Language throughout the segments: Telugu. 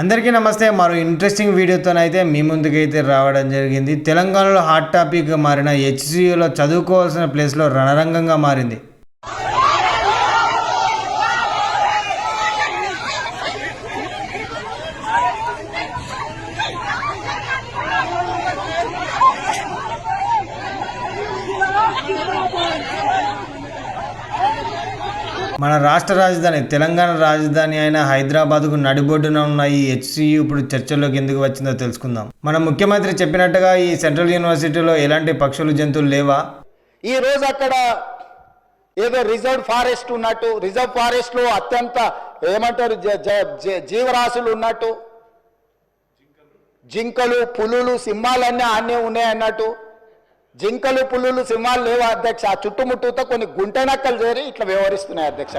అందరికీ నమస్తే. మరో ఇంట్రెస్టింగ్ వీడియోతోనైతే మీ ముందుకైతే రావడం జరిగింది. తెలంగాణలో హాట్ టాపిక్గా మారిన హెచ్సియులో చదువుకోవాల్సిన ప్లేస్లో రణరంగంగా మారింది. మన రాష్ట్ర రాజధాని తెలంగాణ రాజధాని అయిన హైదరాబాద్కు నడిబొడ్డున ఉన్న ఈ హెచ్సియు ఇప్పుడు చర్చల్లోకి ఎందుకు వచ్చిందో తెలుసుకుందాం. మన ముఖ్యమంత్రి చెప్పినట్టుగా ఈ సెంట్రల్ యూనివర్సిటీలో ఎలాంటి పక్షులు జంతువులు లేవా? ఈ రోజు అక్కడ ఏదో రిజర్వ్ ఫారెస్ట్ ఉన్నట్టు రిజర్వ్ ఫారెస్ట్లో అత్యంత ఏమంటారు జీవరాశులు ఉన్నట్టు. జింకలు పులులు సింహాలన్నీ ఆనే ఉన్నాయి అన్నట్టు. జింకలు పులులు సింహాలు లేవు అధ్యక్ష? ఆ చుట్టుముట్టుతో కొన్ని గుంటనక్కలు చేరి ఇట్లా వ్యవహరిస్తున్నాయి అధ్యక్ష.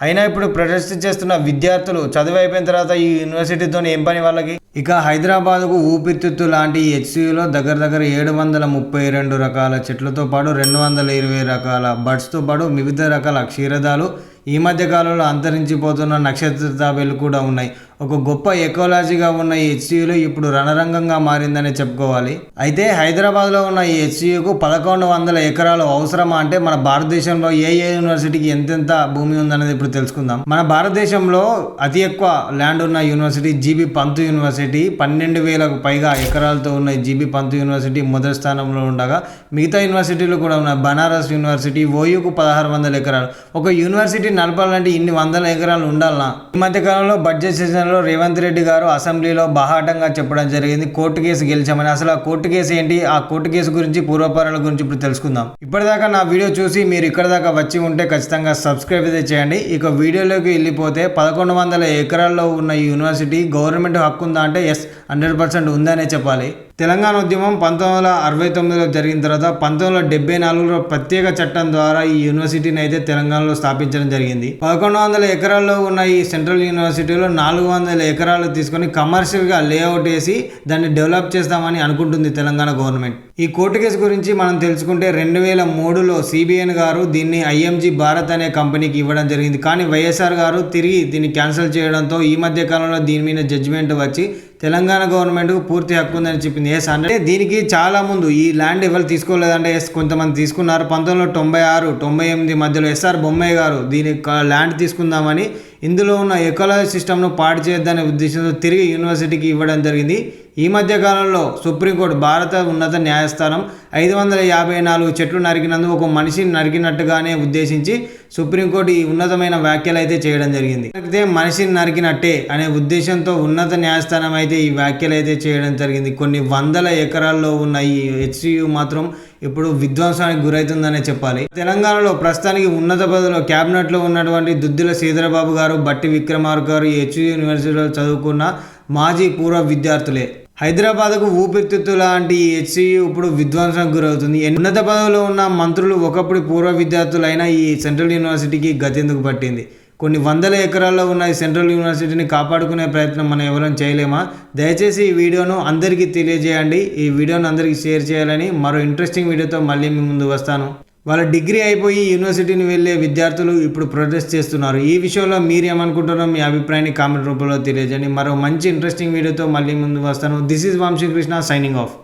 అయినా ఇప్పుడు ప్రదర్శన చేస్తున్న విద్యార్థులు చదువు అయిపోయిన తర్వాత ఈ యూనివర్సిటీతో ఏం పని వాళ్ళకి? ఇక హైదరాబాద్కు ఊపిరితిత్తు లాంటి హెచ్సియులో దగ్గర దగ్గర ఏడు వందల ముప్పై రెండు రకాల చెట్లతో పాటు రెండు వందల ఇరవై రకాల బర్డ్స్తో పాటు వివిధ రకాల క్షీరదాలు ఈ మధ్య కాలంలో అంతరించిపోతున్న నక్షత్ర తాబేలు కూడా ఉన్నాయి. ఒక గొప్ప ఎకోలాజీగా ఉన్న ఈ హెచ్సియులు ఇప్పుడు రణరంగంగా మారిందని చెప్పుకోవాలి. అయితే హైదరాబాద్లో ఉన్న ఈ హెచ్సియుకు పదకొండు వందల ఎకరాలు అవసరమా అంటే మన భారతదేశంలో ఏ ఏ యూనివర్సిటీకి ఎంతెంత భూమి ఉందనేది ఇప్పుడు తెలుసుకుందాం. మన భారతదేశంలో అతి ఎక్కువ ల్యాండ్ ఉన్న యూనివర్సిటీ జీబీ పంతు యూనివర్సిటీ పన్నెండు వేలకు పైగా ఎకరాలతో ఉన్న జీబీ పంతు యూనివర్సిటీ మొదటి స్థానంలో ఉండగా మిగతా యూనివర్సిటీలు కూడా ఉన్నాయి. బనారస్ యూనివర్సిటీ ఓయూకు పదహారు వందల ఎకరాలు. ఒక యూనివర్సిటీ నడపాలంటే ఇన్ని వందల ఎకరాలు ఉండాలనా? ఈ మధ్యకాలంలో బడ్జెట్ సెషన్లో రేవంత్ రెడ్డి గారు అసెంబ్లీలో బహాటంగా చెప్పడం జరిగింది. కోర్టు కేసు గెలిచామని. అసలు ఆ కోర్టు కేసు ఏంటి? ఆ కోర్టు కేసు గురించి పూర్వపరాల గురించి ఇప్పుడు తెలుసుకుందాం. ఇప్పటిదాకా నా వీడియో చూసి మీరు ఇక్కడ దాకా వచ్చి ఉంటే ఖచ్చితంగా సబ్స్క్రైబ్ అయితే చేయండి. ఇక వీడియోలోకి వెళ్ళిపోతే పదకొండు వందల ఎకరాల్లో ఉన్న ఈ యూనివర్సిటీ గవర్నమెంట్ హక్కు ఉందా అంటే ఎస్ హండ్రెడ్ పర్సెంట్ ఉందనే చెప్పాలి. తెలంగాణ ఉద్యమం పంతొమ్మిది వందల అరవై తొమ్మిదిలో జరిగిన తర్వాత పంతొమ్మిది వందల డెబ్బై నాలుగులో ప్రత్యేక చట్టం ద్వారా ఈ యూనివర్సిటీని అయితే తెలంగాణలో స్థాపించడం జరిగింది. పదకొండు వందల ఎకరాల్లో ఉన్న ఈ సెంట్రల్ యూనివర్సిటీలో నాలుగు వందల ఎకరాలు తీసుకొని కమర్షియల్గా లేఅవుట్ వేసి దాన్ని డెవలప్ చేస్తామని అనుకుంటుంది తెలంగాణ గవర్నమెంట్ ఈ కోర్టు కేసు గురించి మనం తెలుసుకుంటే రెండు వేల మూడులో సిబిఎన్ గారు దీన్ని ఐఎంజీ భారత్ అనే కంపెనీకి ఇవ్వడం జరిగింది. కానీ వైఎస్ఆర్ గారు తిరిగి దీన్ని క్యాన్సిల్ చేయడంతో ఈ మధ్య కాలంలో దీని మీద జడ్జిమెంట్ వచ్చి తెలంగాణ గవర్నమెంట్కు పూర్తి హక్కు ఉందని చెప్పింది. ఎస్ అంటే దీనికి చాలా ముందు ఈ ల్యాండ్ ఎవరు తీసుకోలేదంటే ఎస్ కొంతమంది తీసుకున్నారు. పంతొమ్మిది వందల తొంభై ఆరు తొంభై ఎనిమిది మధ్యలో ఎస్ఆర్ బొమ్మయ్య గారు దీని ల్యాండ్ తీసుకుందామని ఇందులో ఉన్న ఎకాలజీ సిస్టమ్ను పాడు చేయొద్దనే ఉద్దేశంతో తిరిగి యూనివర్సిటీకి ఇవ్వడం జరిగింది. ఈ మధ్య కాలంలో సుప్రీంకోర్టు భారత ఉన్నత న్యాయస్థానం ఐదు వందల యాభై నాలుగు చెట్లు నరికినందుకు ఒక మనిషిని నరికినట్టుగానే ఉద్దేశించి సుప్రీంకోర్టు ఈ ఉన్నతమైన వ్యాఖ్యలు అయితే చేయడం జరిగింది. అయితే మనిషిని నరికినట్టే అనే ఉద్దేశంతో ఉన్నత న్యాయస్థానం అయితే ఈ వ్యాఖ్యలు అయితే చేయడం జరిగింది. కొన్ని వందల ఎకరాల్లో ఉన్న ఈ హెచ్సియు మాత్రం ఇప్పుడు విధ్వంసానికి గురవుతుందనే చెప్పాలి. తెలంగాణలో ప్రస్తుతానికి ఉన్నత పదవిలో క్యాబినెట్లో ఉన్నటువంటి దుద్దిల శ్రీధరబాబు గారు బట్టి విక్రమార్క గారు ఈ హెచ్యు యూనివర్సిటీలో చదువుకున్న మాజీ పూర్వ విద్యార్థులే. హైదరాబాద్కు ఊపిరితిత్తు లాంటి ఈ హెచ్సియు ఇప్పుడు విధ్వంసం గురవుతుంది. ఉన్నత పదవిలో ఉన్న మంత్రులు ఒకప్పుడు పూర్వ విద్యార్థులైన ఈ సెంట్రల్ యూనివర్సిటీకి గతెందుకు పట్టింది? కొన్ని వందల ఎకరాల్లో ఉన్న ఈ సెంట్రల్ యూనివర్సిటీని కాపాడుకునే ప్రయత్నం మనం ఎవరైనా చేయలేమా? దయచేసి ఈ వీడియోను అందరికీ తెలియజేయండి. ఈ వీడియోను అందరికీ షేర్ చేయాలని మరో ఇంట్రెస్టింగ్ వీడియోతో మళ్ళీ మీ ముందు వస్తాను. వాళ్ళ డిగ్రీ అయిపోయి యూనివర్సిటీని వెళ్ళే విద్యార్థులు ఇప్పుడు ప్రొటెస్ట్ చేస్తున్నారు. ఈ విషయంలో మీరేమనుకుంటున్నారో మీ అభిప్రాయాన్ని కామెంట్ రూపంలో తెలియజేయండి. మరో మంచి ఇంట్రెస్టింగ్ వీడియోతో మళ్ళీ ముందు వస్తాను. This is Vamsikrishna signing off